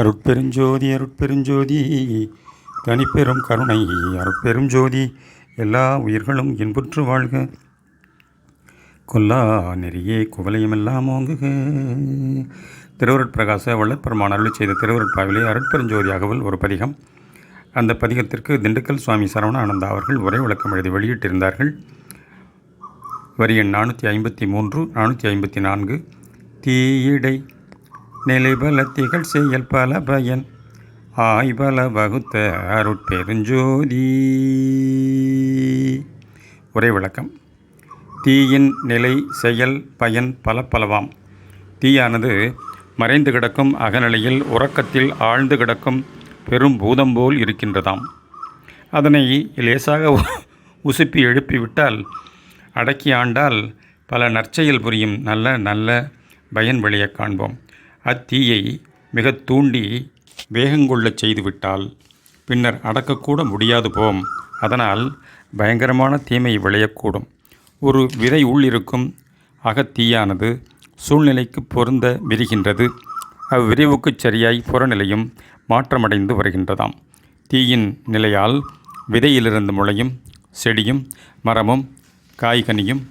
அருட்பெருஞ்சோதி அருட்பெருஞ்சோதி தனிப்பெரும் கருணை. அருட்பெரும் ஜோதி எல்லா உயிர்களும் இன்புற்று வாழ்க. கொல்லா நெறியே குவலையுமெல்லாம் ஓங்குக. திருவருட்பிரகாச வள்ளற்பெருமான் அருள் செய்த திருவருட்பாவிலே அருட்பெருஞ்சோதி அகவல் ஒரு பதிகம். அந்த பதிகத்திற்கு திண்டுக்கல் சுவாமி சரவணானந்தா அவர்கள் உரை விளக்கம் எழுதி வெளியிட்டிருந்தார்கள். வரி எண் நானூற்றி ஐம்பத்தி மூன்று நானூற்றி ஐம்பத்தி நான்கு தீயிடை நிலைபல திகழ் செயல் பல பயன். ஆய்பல வகுத்த அருட்பெருஞ்சோதி. உரை விளக்கம். தீயின் நிலை செயல் பயன் பல பலவாம். தீயானது மறைந்து கிடக்கும் அகநிலையில் உறக்கத்தில் ஆழ்ந்து கிடக்கும் பெரும் பூதம் போல் இருக்கின்றதாம். அதனை லேசாக உசுப்பி எழுப்பிவிட்டால் அடக்கி ஆண்டால் பல நற்செயல் புரியும் நல்ல நல்ல பயன் விளையக் காண்போம். அத்தீயை மிக தூண்டி வேகங்கொள்ளச் செய்துவிட்டால் பின்னர் அடக்கக்கூட முடியாது போம். அதனால் பயங்கரமான தீமை விளையக்கூடும். ஒரு விதை உள்ளிருக்கும் அகத்தீயானது சூழ்நிலைக்கு பொருந்த விரிகின்றது. அவ்விரிவுக்குச் சரியாய் புறநிலையும் மாற்றமடைந்து வருகின்றதாம். தீயின் நிலையால் விதையிலிருந்து முளையும் செடியும் மரமும் காய்கனியும்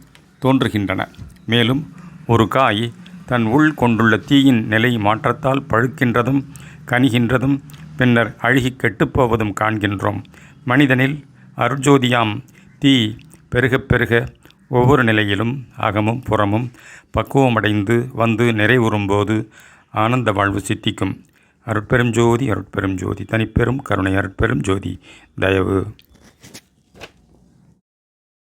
தோன்றுகின்றன. மேலும் ஒரு காய் தன் உள் கொண்டுள்ள தீயின் நிலை மாற்றத்தால் பழுக்கின்றதும் கனிகின்றதும் பின்னர் அழுகி கெட்டுப்போவதும் காண்கின்றோம். மனிதனில் அருஜோதியாம் தீ பெருகப் பெருக ஒவ்வொரு நிலையிலும் அகமும் புறமும் பக்குவமடைந்து வந்து நிறைவுறும்போது ஆனந்த வாழ்வு சித்திக்கும். அருட்பெரும் ஜோதி அருட்பெரும் ஜோதி தனிப்பெரும் கருணை அருட்பெரும் ஜோதி தயவு.